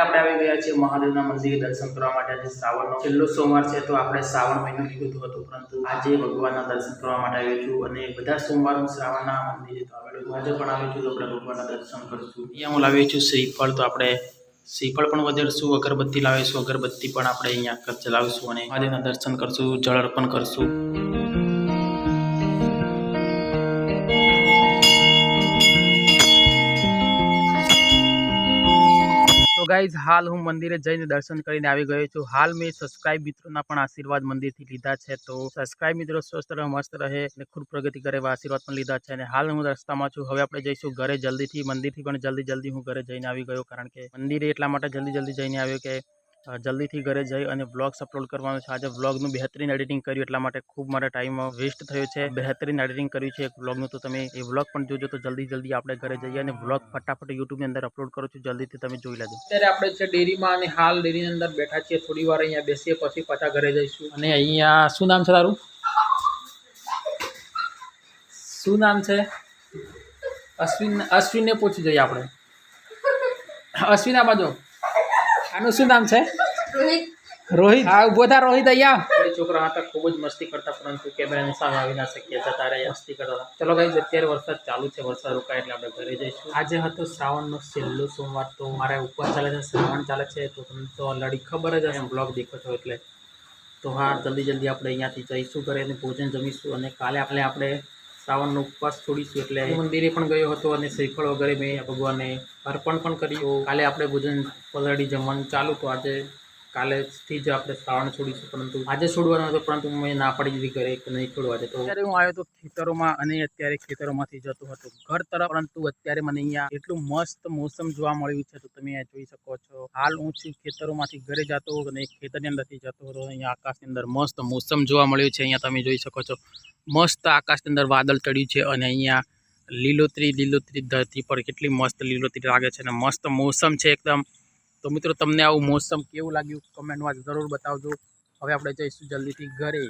આપણે આવી ગયા છીએ મહાદેવના મંદિરે દર્શન કરવા માટે આજે શ્રાવણનો છેલ્લો સોમવાર છે તો આપણે શ્રાવણ મહિનો લીધું હતું, પરંતુ આજે ભગવાનના દર્શન કરવા માટે આવ્યો છું અને બધા સોમવાર હું શ્રાવણના મંદિરે તો આવેલો છું. આજે પણ આવ્યો છું તો આપણે ભગવાનના દર્શન કરીશું. અહીંયા હું લાવ્યો છું શ્રીફળ તો આપણે શ્રીફળ પણ વધારશું, અગરબત્તી લાવીશું અગરબત્તી પણ આપણે અહીંયા ચલાવીશું અને મહાદેવના દર્શન કરશું, જળ અર્પણ કરશું. ગાઈઝ હાલ હું મંદિરે જઈને દર્શન કરીને આવી ગયો છું. હાલ મેં સબસ્ક્રાઇબ મિત્રોના પણ આશીર્વાદ મંદિરથી લીધા છે, તો સબસ્ક્રાઇબ મિત્રો સ્વસ્થ રહે, મસ્ત રહે અને ખૂબ પ્રગતિ કરે એવા આશીર્વાદ પણ લીધા છે. અને હાલ હું રસ્તામાં છું. હવે આપણે જઈશું ઘરે જલ્દીથી, મંદિરથી પણ જલ્દી જલ્દી હું ઘરે જઈને આવી ગયો, કારણ કે મંદિરે એટલા માટે જલ્દી જલ્દી જઈને આવ્યો કે જલ્દીથી ઘરે જઈ અને વ્લોગ્સ અપલોડ કરવાનો છે. આજે વ્લોગનું બહેતરીન એડિટિંગ કર્યું એટલા માટે ખૂબ મારા ટાઈમ વેસ્ટ થયો છે. બહેતરીન એડિટિંગ કર્યું છે એક વ્લોગનું તો તમે એ વ્લોગ પણ જોજો, તો જલ્દી જલ્દી આપણે ઘરે જઈએ અને વ્લોગ ફટાફટ યુટ્યુબની અંદર અપલોડ કરું છું. જલ્દીથી તમે જોઈ લેજો. અત્યારે આપણે છે ડેરીમાં અને હાલ ડેરીની અંદર બેઠા છીએ. થોડી વાર અહીંયા બેસીએ, પછી પાછા ઘરે જઈશું. અને અહીંયા શું નામ છે તારું? શું નામ છે? અશ્વિન, અશ્વિનને પૂછી જઈએ આપણે. અશ્વિન, આ બાજુ આનું શું નામ છે? રોહિત. હા ઊભો થા રોહિત અહીંયા. છોકરા હતા ખૂબ જ મસ્તી કરતા પરંતુ કેમેરાની સામે આવી ના શકીએ હતા તારે મસ્તી કરતા ચલો ગાઈઝ અત્યારે વરસાદ ચાલુ છે વરસાદ રોકાય એટલે આપણે ઘરે જઈશું. આજે હતો શ્રાવણનો છેલ્લો સોમવાર તો મારે ઉપવાસ ચાલે છે શ્રાવણ ચાલે છે તો તમને તો ઓલરેડી ખબર જ હશે. બ્લોગ દેખો છો એટલે. તો હા જલ્દી જલ્દી આપણે અહીંયાથી જઈશું ઘરે અને ભોજન જમીશું અને કાલે આપણે આપણે શ્રાવણનો ઉપવાસ છોડીશું એટલે મંદિરે પણ ગયો હતો અને શ્રીફળ વગેરે મેં ભગવાનને અર્પણ પણ કર્યું. કાલે આપણે ભોજન ઓલરેડી જમવાનું ચાલુ તો આજે કાલેથી જ આપણે શ્રાવણ છોડીશું, પરંતુ આજે છોડવાનો હતો, પરંતુ મેં ના પાડી દીધી ઘરે નહીં છોડવા દે. તો અત્યારે હું આવ્યો હતો ખેતરોમાં અને અત્યારે ખેતરોમાંથી જતો હતો ઘર તરફ, પરંતુ અત્યારે મને અહીંયા એટલું મસ્ત મોસમ જોવા મળ્યું છે. તો તમે જોઈ શકો છો. હાલ હું છું ખેતરોમાંથી ઘરે જતો અને ખેતરની અંદરથી જતો હતો અહીંયા આકાશની અંદર મસ્ત મોસમ જોવા મળ્યું છે. અહીંયા તમે જોઈ શકો છો મસ્ત આકાશની અંદર વાદળ ચડ્યું છે અને અહીંયા લીલોતરી લીલોતરી ધરતી પર કેટલી મસ્ત લીલોતરી લાગે છે અને મસ્ત મોસમ છે એકદમ. તો મિત્રો, તમને આવું મોસમ કેવું લાગ્યું? કમેન્ટમાં જરૂર બતાવજો. હવે આપણે જઈશું જલ્દીથી ઘરે.